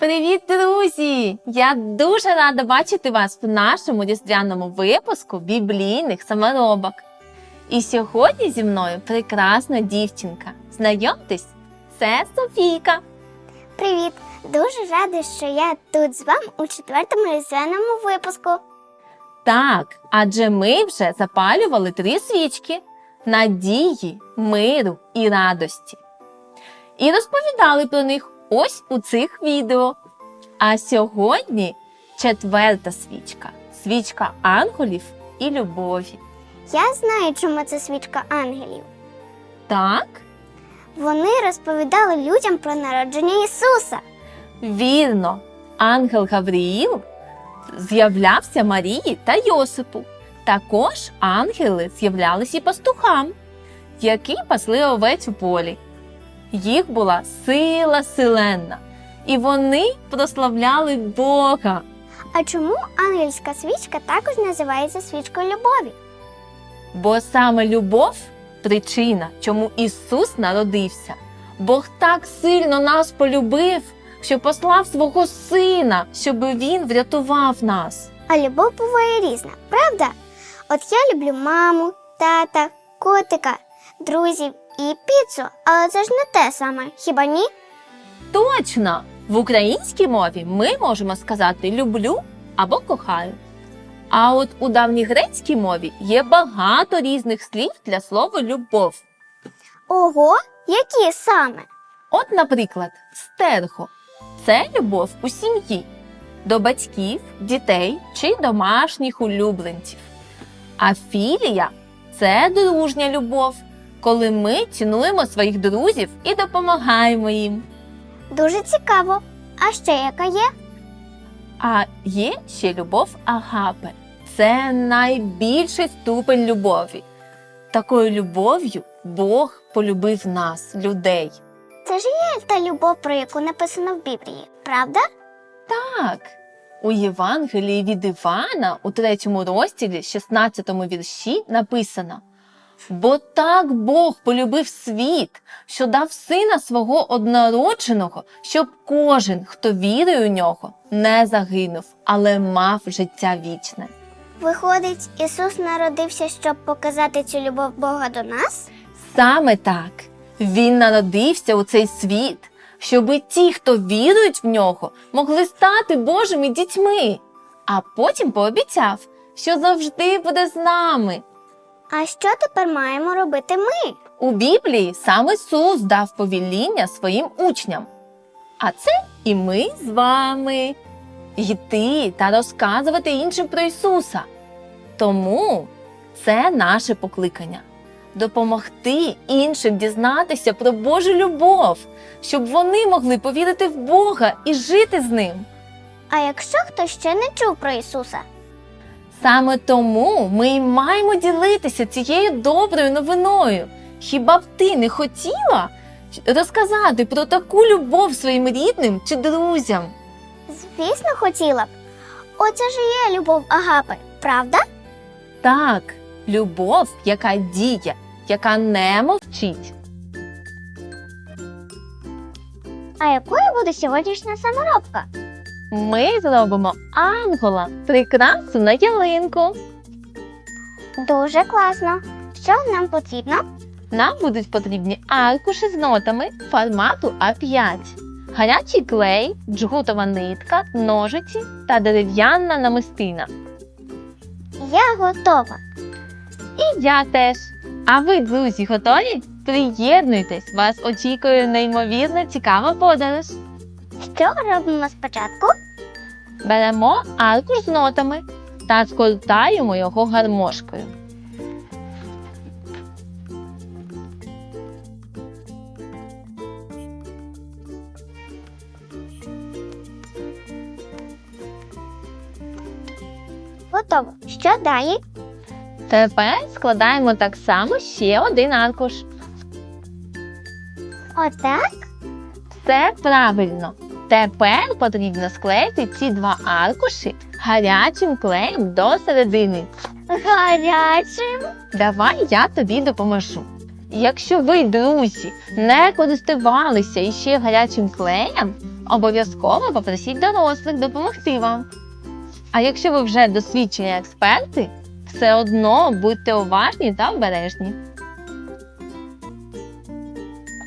Привіт, друзі! Я дуже рада бачити вас в нашому різдвяному випуску біблійних саморобок. І сьогодні зі мною прекрасна дівчинка. Знайомтесь, це Софійка. Привіт! Дуже рада, що я тут з вами у четвертому різдвяному випуску. Так, адже ми вже запалювали три свічки надії, миру і радості. І розповідали про них ось у цих відео. А сьогодні четверта свічка свічка ангелів і любові. Я знаю, чому це свічка ангелів. Так, Вони розповідали людям про народження Ісуса. вірно, ангел Гавріїл з'являвся Марії та Йосипу. Також ангели з'являлись і пастухам, які пасли овець у полі. Їх була сила силенна, і вони прославляли Бога. А чому ангельська свічка також називається свічкою любові? Бо саме любов причина, чому Ісус народився. Бог так сильно нас полюбив, що послав свого сина, щоб він врятував нас. А любов буває різна, правда? От я люблю маму, тата, котика, друзів і піцу, але це ж не те саме, хіба ні? Точно! В українській мові ми можемо сказати люблю або кохаю. А от у давньогрецькій мові є багато різних слів для слова любов. Ого, які саме? От, наприклад, стерго це любов у сім'ї до батьків, дітей чи домашніх улюбленців. А філія це дружня любов, коли ми цінуємо своїх друзів і допомагаємо їм. Дуже цікаво. А ще яка є? А є ще любов агапе. Це найбільший ступень любові. Такою любов'ю Бог полюбив нас, людей. Це ж є та любов, про яку написано в Біблії, правда? Так, у Євангелії від Івана у третьому розділі, 16 вірші написано: Бо так Бог полюбив світ, що дав сина свого однородженого, щоб кожен, хто вірує у нього, не загинув, але мав життя вічне. Виходить, Ісус народився, щоб показати цю любов Бога до нас? Саме так він народився у цей світ, щоби ті, хто вірують в нього, могли стати Божими дітьми. А потім пообіцяв, що завжди буде з нами. А що тепер маємо робити ми? У Біблії сам Ісус дав повіління своїм учням. А це і ми з вами йти та розказувати іншим про Ісуса. Тому це наше покликання допомогти іншим дізнатися про Божу любов, щоб вони могли повірити в Бога і жити з ним. А якщо хтось ще не чув про Ісуса? Саме тому ми й маємо ділитися цією доброю новиною. Хіба б ти не хотіла розказати про таку любов своїм рідним чи друзям? Звісно, хотіла б. Оце ж є любов Агапи, правда? Так, любов, яка діє, яка не мовчить. А якою буде сьогоднішня саморобка? Ми зробимо ангела прикрасу на ялинку. Дуже класно. Що нам потрібно? Нам будуть потрібні аркуші з нотами формату А5, гарячий клей, джгутова нитка, ножиці та дерев'яна намистина. Я готова. І я теж. А ви, друзі, готові? Приєднуйтесь, вас очікує неймовірно цікава подорож. Що робимо спочатку? Беремо аркуш з нотами та скортаємо його гармошкою. Готово. Що далі? Тепер складаємо так само ще один аркуш. Отак? Все правильно. Тепер потрібно склеїти ці два аркуші гарячим клеєм до середини. Гарячим. Давай я тобі допоможу. Якщо ви, друзі, не користувалися іще гарячим клеєм, обов'язково попросіть дорослих допомогти вам. А якщо ви вже досвідчені експерти, все одно будьте уважні та обережні.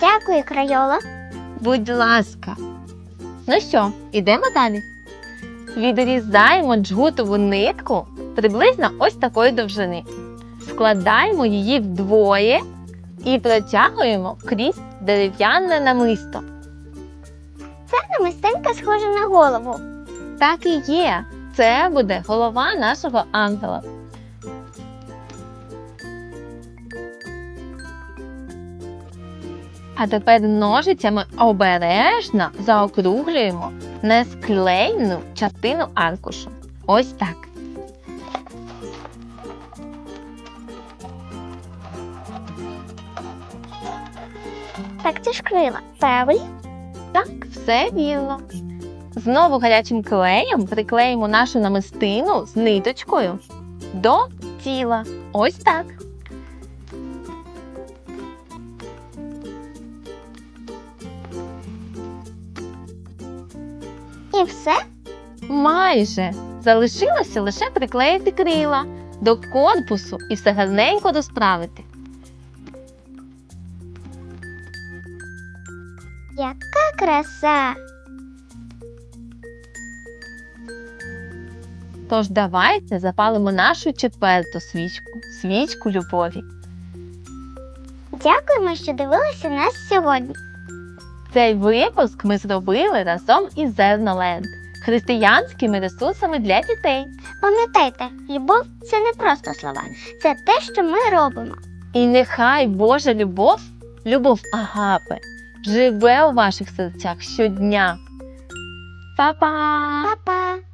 Дякую, Крайола. Будь ласка. Ну що, ідемо далі. Відрізаємо джгутову нитку приблизно ось такої довжини. Складаємо її вдвоє і протягуємо крізь дерев'яне намисто. Це намистинка схожа на голову. Так і є. Це буде голова нашого ангела. А тепер ножицями обережно заокруглюємо несклеєну частину аркушу. Ось так. Так це ж крила. Правильно? Так, все вірно. Знову гарячим клеєм приклеїмо нашу намистину з ниточкою до тіла. Ось так. І все? Майже залишилося лише приклеїти крила до корпусу і все гарненько розправити. Яка краса! Тож давайте запалимо нашу четверту свічку свічку любові. Дякуємо, що дивилися нас сьогодні. Цей випуск ми зробили разом із Зерноленд християнськими ресурсами для дітей. Пам'ятайте, любов це не просто слова, це те, що ми робимо. І нехай Божа любов, любов Агапи, живе у ваших серцях щодня. Па-па! Па-па!